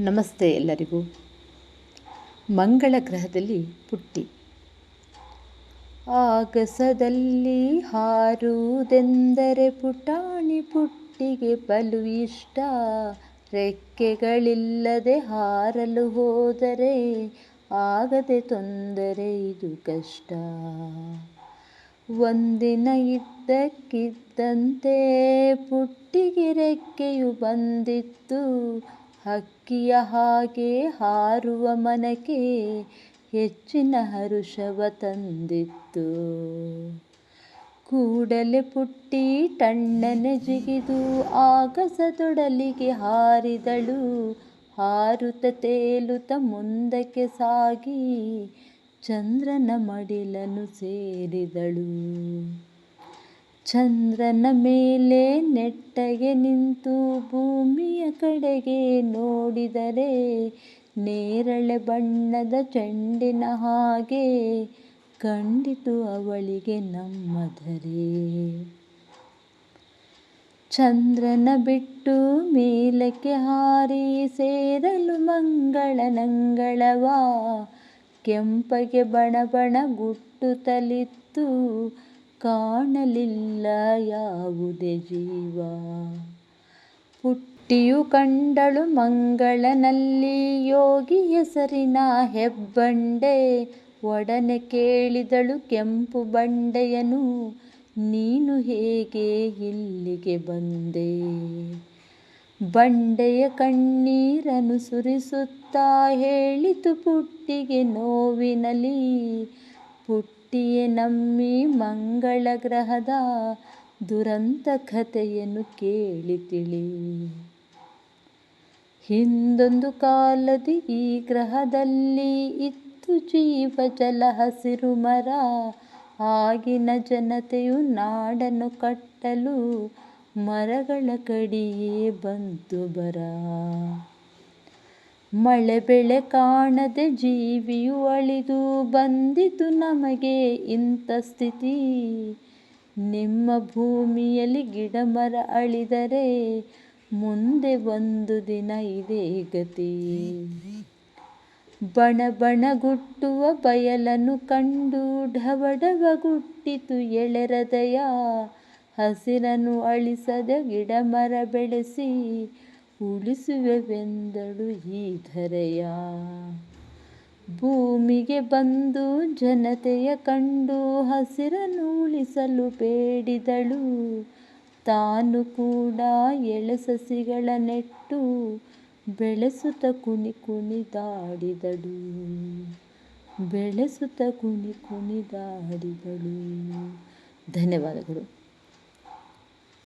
ನಮಸ್ತೆ ಎಲ್ಲರಿಗೂ. ಮಂಗಳ ಗ್ರಹದಲ್ಲಿ ಪುಟ್ಟಿ. ಆಗಸದಲ್ಲಿ ಹಾರುವುದೆಂದರೆ ಪುಟಾಣಿ ಪುಟ್ಟಿಗೆ ಬಲು ಇಷ್ಟ. ರೆಕ್ಕೆಗಳಿಲ್ಲದೆ ಹಾರಲು ಹೋದರೆ ಆಗದೆ ತೊಂದರೆ ಇದು ಕಷ್ಟ. ಒಂದಿನ ಇದ್ದಕ್ಕಿದ್ದಂತೆ ಪುಟ್ಟಿಗೆ ರೆಕ್ಕೆಯು ಬಂದಿತ್ತು. ಹಕ್ಕಿಯ ಹಾಗೆ ಹಾರುವ ಮನಕೆ ಹೆಚ್ಚಿನ ಹರುಷವ ತಂದಿತ್ತು. ಕೂಡಲೇ ಪುಟ್ಟಿ ಟಣ್ಣನೆ ಜಿಗಿದು ಆಗಸದೊಡಲಿಗೆ ಹಾರಿದಳು. ಹಾರುತ ತೇಲುತ ಮುಂದಕ್ಕೆ ಸಾಗಿ ಚಂದ್ರನ ಮಡಿಲನು ಸೇರಿದಳು. ಚಂದ್ರನ ಮೇಲೆ ನೆಟ್ಟಗೆ ನಿಂತು ಭೂಮಿಯ ಕಡೆಗೆ ನೋಡಿದರೆ ನೇರಳೆ ಬಣ್ಣದ ಚೆಂಡಿನ ಹಾಗೆ ಕಂಡಿತು ಅವಳಿಗೆ ನಮ್ಮದರೆ. ಚಂದ್ರನ ಬಿಟ್ಟು ಮೇಲಕ್ಕೆ ಹಾರಿ ಸೇರಲು ಮಂಗಳನಂಗಳವ ಕೆಂಪಗೆ ಬಣಬಣ ಗುಟ್ಟು ಗುಟ್ಟುತ್ತಲಿತ್ತು ಕಾಣಲಿಲ್ಲ ಯಾವುದೇ ಜೀವ. ಪುಟ್ಟಿಯು ಕಂಡಳು ಮಂಗಳನಲ್ಲಿ, ಯೋಗಿ ಹೆಸರಿನ ಹೆಬ್ಬಂಡೆ. ಒಡನೆ ಕೇಳಿದಳು ಕೆಂಪು ಬಂಡೆಯನು, ನೀನು ಹೇಗೆ ಇಲ್ಲಿಗೆ ಬಂದೆ? ಬಂಡೆಯ ಕಣ್ಣೀರನು ಸುರಿಸುತ್ತಾ ಹೇಳಿತು ಪುಟ್ಟಿಗೆ ನೋವಿನಲಿ. ಹುಟ್ಟಿಯೇ ನಮ್ಮಿ ಮಂಗಳ ಗ್ರಹದ ದುರಂತ ಕಥೆಯನ್ನು ಕೇಳಿ ತಿಳಿ. ಹಿಂದೊಂದು ಕಾಲದಿ ಈ ಗ್ರಹದಲ್ಲಿ ಇತ್ತು ಜೀವ ಜಲ ಹಸಿರು ಮರ. ಆಗಿನ ಜನತೆಯು ನಾಡನ್ನು ಕಟ್ಟಲು ಮರಗಳ ಕಡಿಯೇ ಬಂತು ಬರ. ಮಳೆ ಬೆಳೆ ಕಾಣದೆ ಜೀವಿಯು ಅಳಿದು ಬಂದಿತು ನಮಗೆ ಇಂಥ ಸ್ಥಿತಿ. ನಿಮ್ಮ ಭೂಮಿಯಲ್ಲಿ ಗಿಡ ಮರ ಅಳಿದರೆ ಮುಂದೆ ಒಂದು ದಿನ ಇದೇ ಗತಿ. ಬಣ ಬಣಗುಟ್ಟುವ ಬಯಲನ್ನು ಕಂಡು ಗುಟ್ಟಿತು ಎಳೆರದಯ ಹಸಿರನ್ನು ಅಳಿಸದೆ ಗಿಡ ಮರ ಬೆಳೆಸಿ ಉಳಿಸುವೆವೆಂದಳು ಈ ಧರೆಯ. ಭೂಮಿಗೆ ಬಂದು ಜನತೆಯ ಕಂಡು ಹಸಿರನ್ನು ಉಳಿಸಲು ಬೇಡಿದಳು. ತಾನು ಕೂಡ ಎಳೆಸಸಿಗಳ ನೆಟ್ಟು ಬೆಳೆಸುತ್ತ ಕುಣಿ ಕುಣಿದಾಡಿದಳು ಬೆಳೆಸುತ್ತ ಕುಣಿ ಕುಣಿದಾಡಿದಳು ಧನ್ಯವಾದಗಳು.